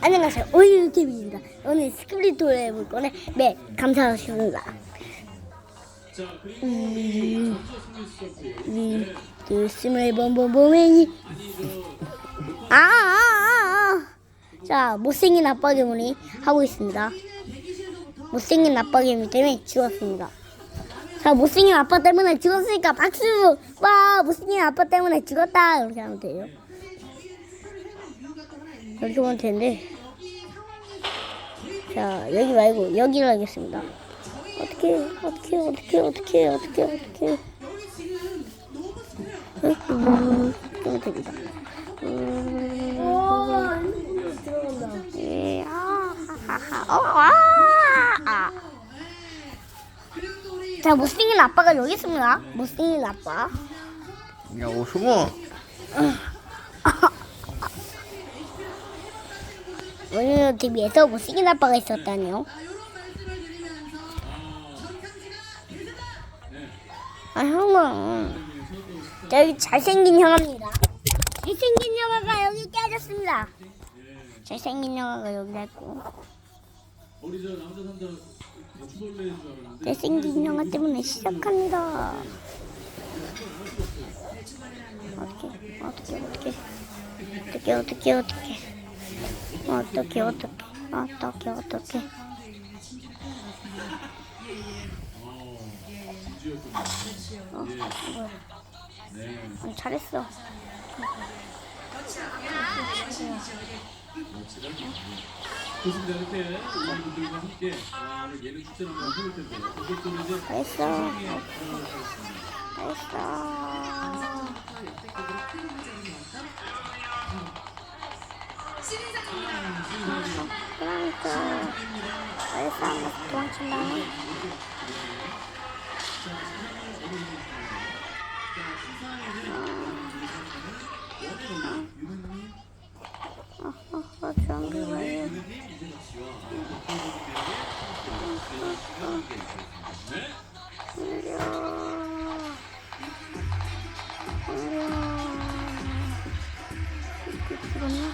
안녕하세요. 오일 TV입니다. 오늘 스크립트를 해볼 거네. 네, 감사합니다. 음, 음, 스물 범범범행이. 아, 아, 아, 아. 자, 못생긴 아빠 괴물이 하고 있습니다. 못생긴 아빠 괴물 때문에 죽었습니다. 자, 못생긴 아빠 때문에 죽었으니까 박수! 와, 못생긴 아빠 때문에 죽었다! 이렇게 하면 돼요. 이렇게 하면 되는데. 자, 여기 말고 여기로 하겠습니다. 어떻게, 어떻게, 어떻게, 어떻게, 어떻게, 어떻게. 음, 그러면 됩니다. 음, 어. 자, 못생긴 아빠가 여기 있습니다. 못생긴 아빠. 야, 오 숨어. 오늘 TV에서 못생긴 아빠가 있었다니요. 아, 형은. 저기 잘생긴 형아입니다. 잘생긴 형아가 여기 깨졌습니다. 잘생긴 형아가 여기 있고. 잘생긴 형아 때문에 시작합니다. 어떻게, 어떻게, 어떻게. 어떻게, 어떻게, 어떻게. 어떻게, 어떻게. 어떻게, 어떻게. 어, 뭐야. 어, 잘했어. 이제 잘했어. 잘했어. 그러니까 잘했어. 안 먹고 도망친다. 어, 어, 어, 좋은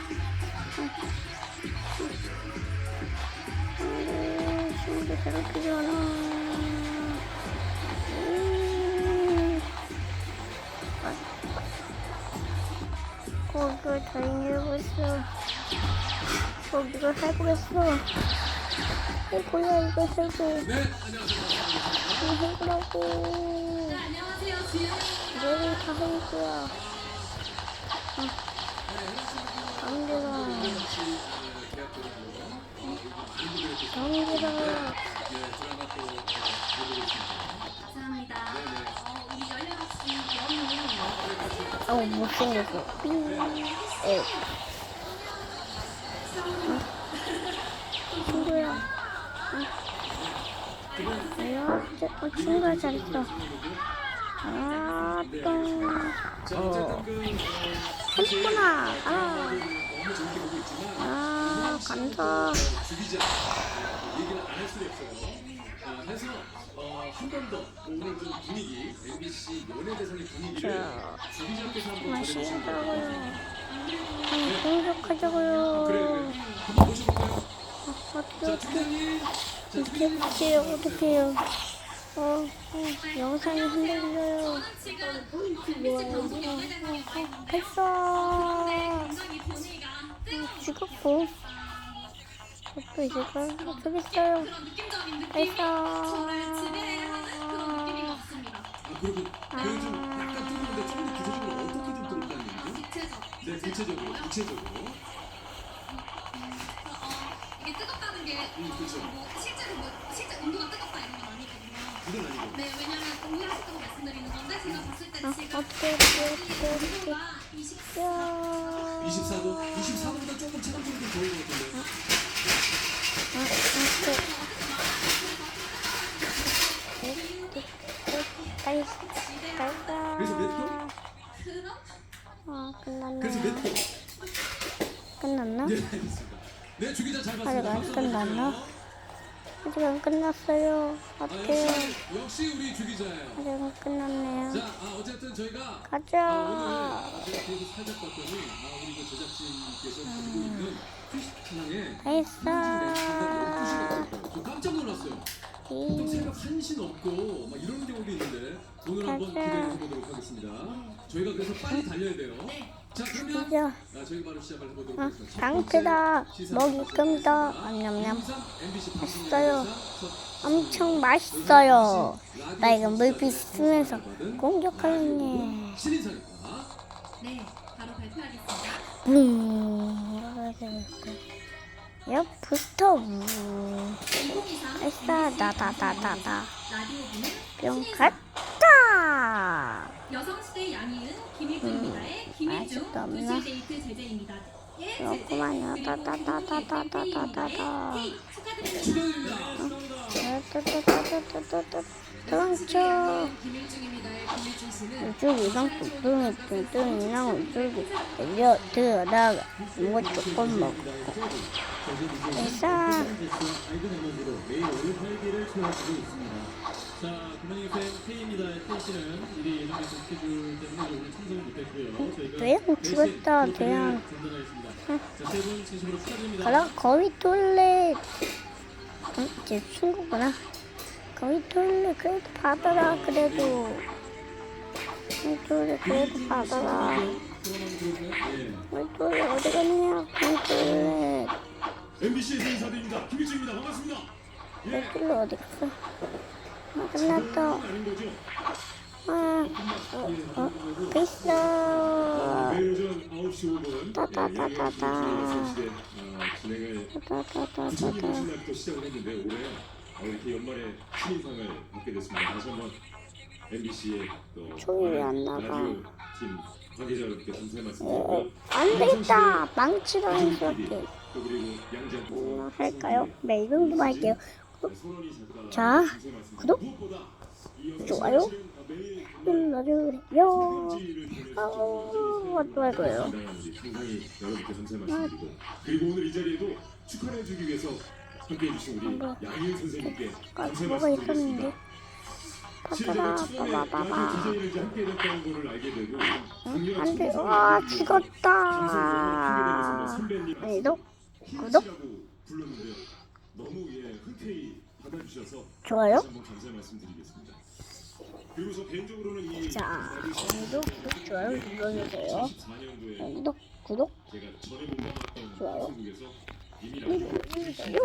게 뭐예요? 거기가 다니고 있어. 거기가 살고 있어. 어, 뭐야, 이거 살고. 이거 해보라고. 너를 다 해줄 거야. 강 강대가. 어, 못생겼어. 삥. 에. 친구야. 아야, 어, 친구야, 잘했어. 아, 똥. 어. 했구나. 아. 아, 간다. 죽이자 얘기를 안할 수가 없어요 아, 그래서 어, 한번더 오늘 좀 분위기 MBC 연예대상의 분위기를 자, 주기자께서 한번 마시는 전해주시면 거라고요. 아니, 공격하자고요. 어떻게, 자 어떻게. 어떻게 해요? 어, 어, 영상이 흔들려요. 됐어. 어, 죽었고. 또 이제 걸 저기 있어요. 됐어. 아, 그리고 그좀 약간 뜨거운데 좀더 구체적으로 어떻게 좀 들었다는 얘기죠? 네 구체적으로 구체적으로 이게 뜨겁다는 게 음 그렇죠 뭐 실제로 뭐 실제 온도가 뜨겁다 네, 왜냐면 공유하셨다고 말씀드리는 건데 제가 봤을 때 어, 지금. 온도가 20 야. 24도 24도보다 조금 체감적으로 좀 더울 것 같은데 어, 어떻게. 빨리, 갈까? 그래서 몇 도? 어, 끝났네. 그래서 몇 도? 끝났나? 네 알겠습니다 네 주기자 잘 봤습니다 가, 박수 한번 끝났나? 아직 안 끝났어요. 아, 어때요? 역시, 역시 우리 주기자예요. 아직 안 끝났네요. 자, 아, 어쨌든 저희가 가자. 아, 오늘 제가 계속 살짝 봤더니 아, 우리 그 제작진께서 가지고 있는 피시창에 됐어. 저 깜짝 놀랐어요. 보통 이, 새벽 1시 넘고 막 이런 경우도 있는데 오늘 한번. 기대해 보도록 하겠습니다. 저희가 그래서 빨리 달려야 돼요. 자, 그러면 진짜 당크다. 먹이금다. 냠냠 맛있어요. 엄청 맛있어요. 나 이거 물빛 쓰면서 공격하려니 네 바로 발표하겠습니다. 음, 부스터 아싸 나다다다다 뿅 갔다. 여성시대 양이은 김일중입니다의 김일중 맛있다, 없나? 두시데이트 제재입니다. 예, 제재. 그렇구만요. 그리고 따따따따따따따따. K의 축하드립니다. 축하드립니다. 도망쳐. 김일중입니다의 김일중 씨는 이쪽 이상 뚱뚱이 뚱뚱이랑 이쪽이 내려 들어다가 뭐 조금 먹고 됐어. 아이들 음악으로 매일 오후 8기를 채워주고 있습니다. 자, 금방 FM K입니다. K 씨는 일이 예정된 스케줄 때문에 오늘 참석을 못했고요. 저희가 대형 대신 죽었다, 포토를 대형. 전달하겠습니다. 자, 세분 진심으로 축하드립니다. 가라 거위 톨레 응? 제 친구구나 거위 톨레 그래도 받아라 그래도 거위 톨레 그래도 받아라 예. 거위 톨레 어디 갔냐 거위 톨레 MBC에서 인사드립니다. 김일중입니다. 반갑습니다. 거위 톨레 어디 갔어 아 끝났다. 아, 어, 어, 됐어. 따다다다다. 따다다다다. 이렇게 안 나가. 어, 어 안 되겠다. 망치로 해줄게. 음, 할까요? 네, 이 정도만 할게요. 자. 구독, 좋아요, 눌러주세요. 아우, 어떡할 거예요? 여러분께 뭐, 아, 감사의 뭐가 있었는데? 되고 강렬한 안 돼. 와, 죽었다. 선배님 구독, 예 주셔서 좋아요. 한번 감사의 말씀드리겠습니다. 그리고 저 개인적으로는 이 자, 구독, 구독, 좋아요 눌러주세요. 2014년도에 구독, 구독, 제가 전에 못 만났던 좋아요. 방송국에서 이미 라디오 눌러주세요.